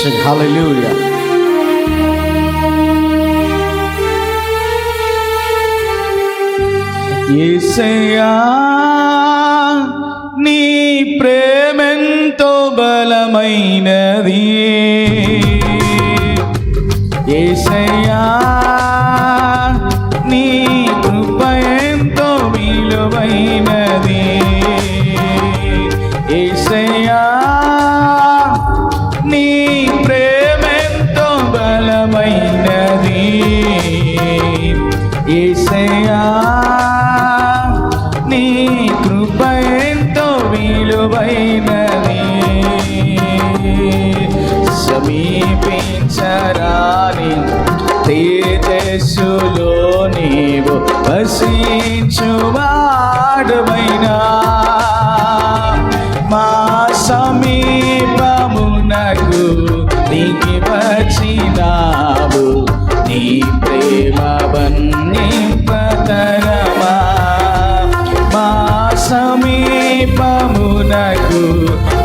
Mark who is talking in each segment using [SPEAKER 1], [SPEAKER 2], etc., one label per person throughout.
[SPEAKER 1] Rakshak Hallelujah. నీ ప్రేమెంతో బలమైనది యేసయ్యా విలువైనది సమీపించరాని తేజస్సులో నీవు వసించువాడువైనా. మా సమీపమునకు నీకి వచ్చినావు. నీ ప్రేమ వర్ణింపతరమా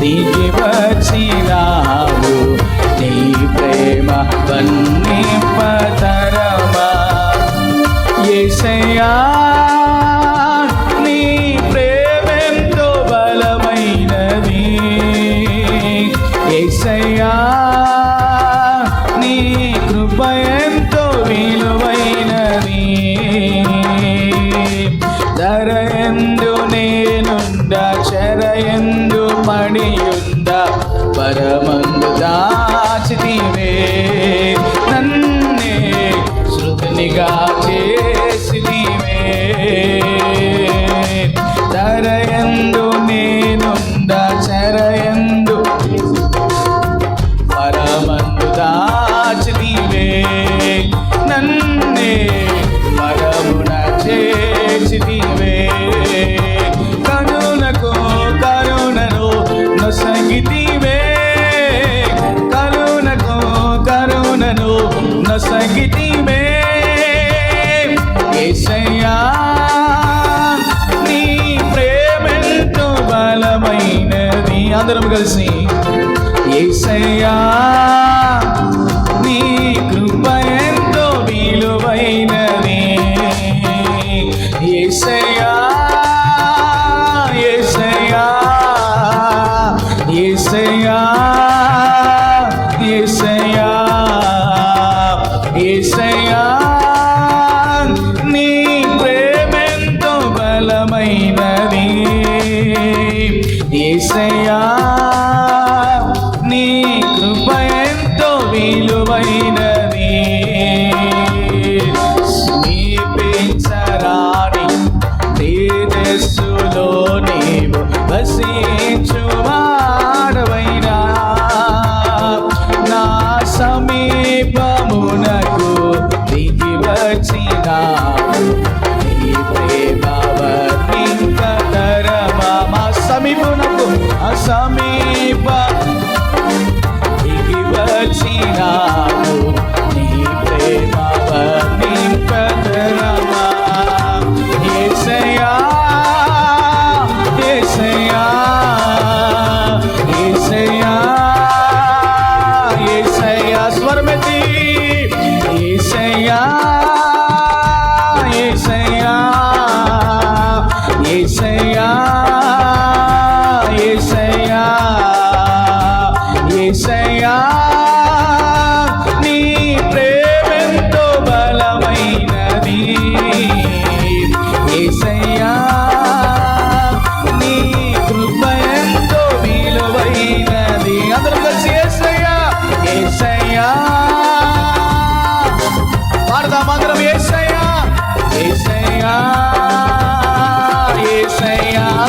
[SPEAKER 1] దిగి వచ్చినావు నీ ప్రేమ వన్నీ निगाह के అందరం కలిసి ఏసయ్యా నీ కృప ఎంతో విలువైనది ఏసయ్యా ఏసయ్యా ఏసయ్యా ఏసయ్యా ఏసయ్యా నీ ప్రేమెంతో బలమైనది యేసయ్యా సమీపమునకు దిగి వచ్చి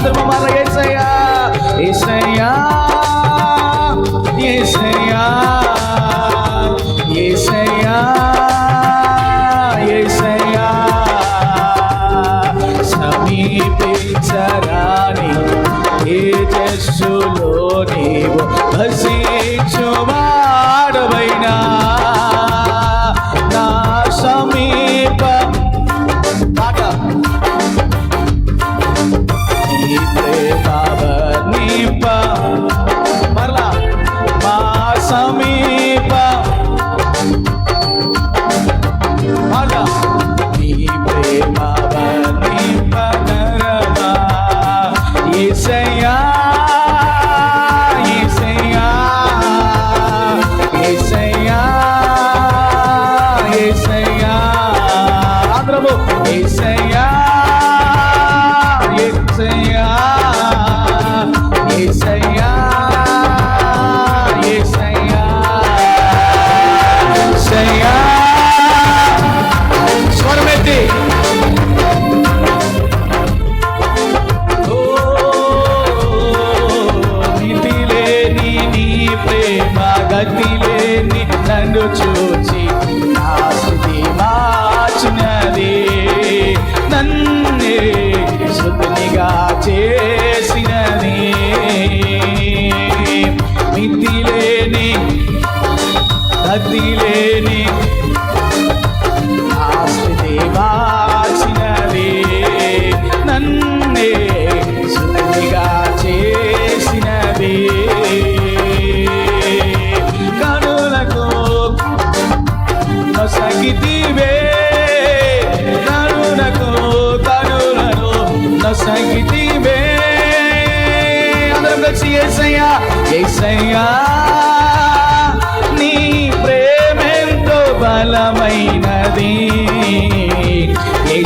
[SPEAKER 1] అందరు మమ్మల్ని ఏసయ్యా ఏసయ్యా ఏసయ్యా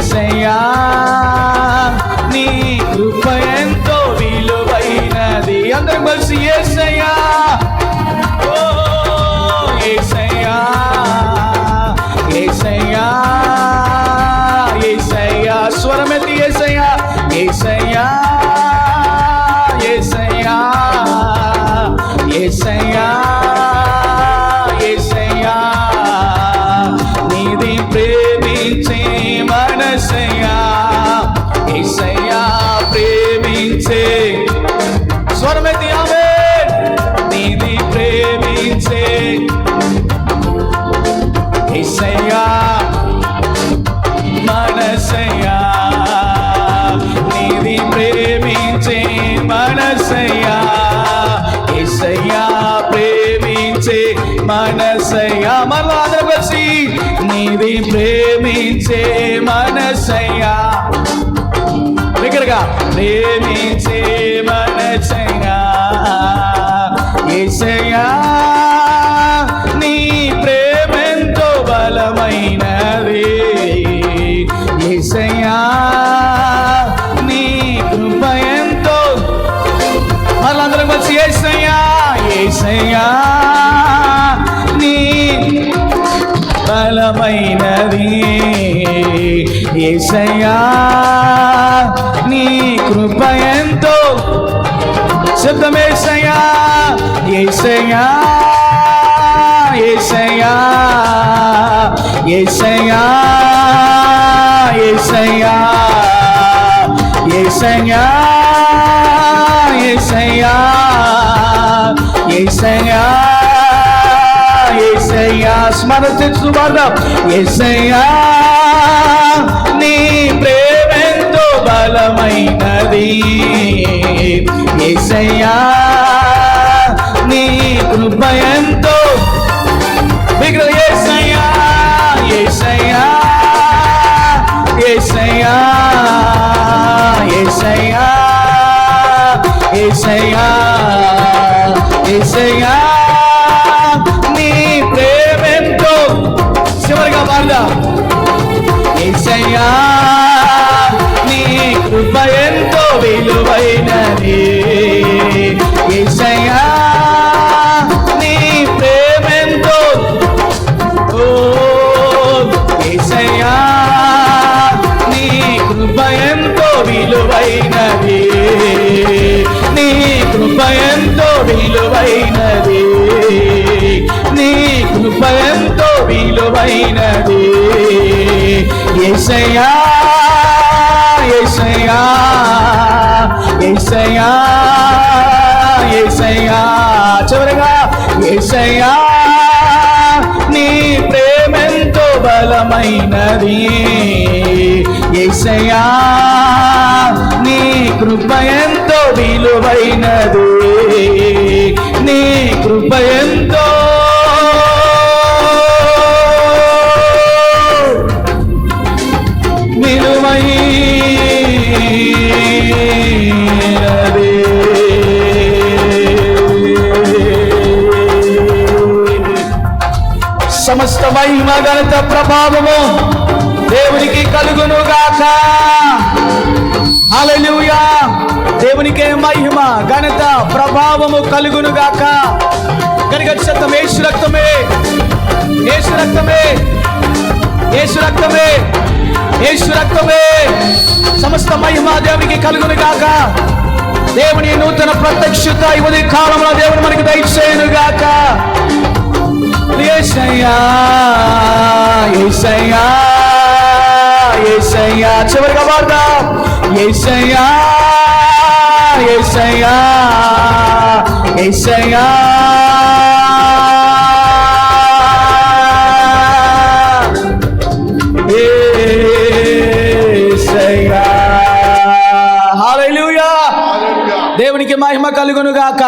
[SPEAKER 1] ఏసయ్యా నీ కృప ఎంతో విలువైనది. అందరం కలిసి ఏసయ్యా. ఓ ఏసయ్యా ఏసయ్యా ఏసయ్యా. స్వరమెత్తి ఏసయ్యా ఏసయ్యా ఏసయ్యా ఏసయ్యా. మనసయ్యా నీది ప్రేమించే మనసయ్యా ఏసయ్యా ప్రేమించే మనసయ్యా. మరలా అందరూ కలిసి నీది ప్రేమించే మనసయ్యా. దగ్గరగా ప్రేమి బలమైనది ఏసయ్యా నీ కృప ఎంతో. శబ్దమేసయ్యా ఏసయ్యా ఏసయ్యా ఏసయ్యా ఏసయ్యా ఏసయ్యా ఏసయ్యా ఏసయ్యా. స్మరణ చేస్తూ వాడదాం ఎసయ్యా నీ ప్రేమెంతో బలమైనది. ఎసయ్యా నీ కృప ఎంతో విగ్రహ ఎసయ్యా ఎసయ్యా ఎసయ్యా ఎసయ్యా నది ఏసయ్యా ఏసయ్యా ఏసయ్యా ఏసయ్యా. చివరిగా ఏసయ్యా నీ ప్రేమెంతో బలమైనది. ఏసయ్యా నీ కృప ఎంతో విలువైనది. నీ కృప ఎంతో సమస్త మహిమ గణిత ప్రభావము దేవునికి కలుగును గాక హల్లెలూయా. దేవునికే మహిమ ఘనత ప్రభావము కలుగును గాక కనుక శబ్దం యేసు రక్తమే. యేసు రక్తమే. యేసు రక్తమే. యేసు రక్తమే. సమస్త మహిమ దేవునికి కలుగును గాక దేవుని నూతన ప్రత్యక్షత ఇవ్వని ఉదయ కాలంలో దేవుడు మనకి దయచేయును గాక యేసయ్యా యేసయ్యా యేసయ్యా. చివరిగా యేసయ్యా యేసయ్యా హల్లెలూయా.
[SPEAKER 2] హల్లెలూయా.
[SPEAKER 1] దేవునికి మహిమ కలుగును గాక